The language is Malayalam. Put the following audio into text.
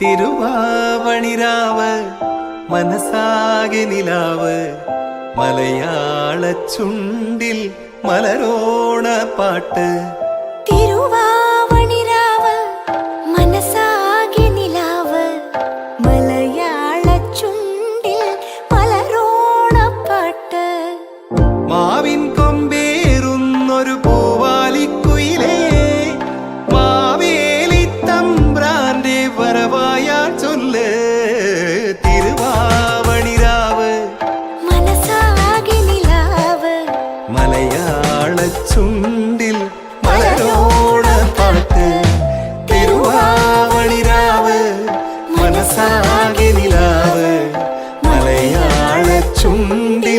തിരുവാവണിരാവ് മനസ്സാകെ നിലാവ് മലയാള ചുണ്ടിൽ മലരോണ പാട്ട്. തിരുവാവണിരാവ് മനസ്സാകെ നിലാവ് മലയാള ചുണ്ടിൽ മലരോണപ്പാട്ട് മാവിൻ കൊമ്പേറുന്നൊരു പൂവാലിക്കുയിലേ ചൊല്ല് തിരുവാവണിരാവ് മനസ്സാകെ നിലാവ്. മലയാള ചുണ്ടിൽ മലരോണ പാട്ട്. തിരുവാവണിരാവ് മനസ്സാകെ നിലാവ്. മലയാള ചുണ്ടിൽ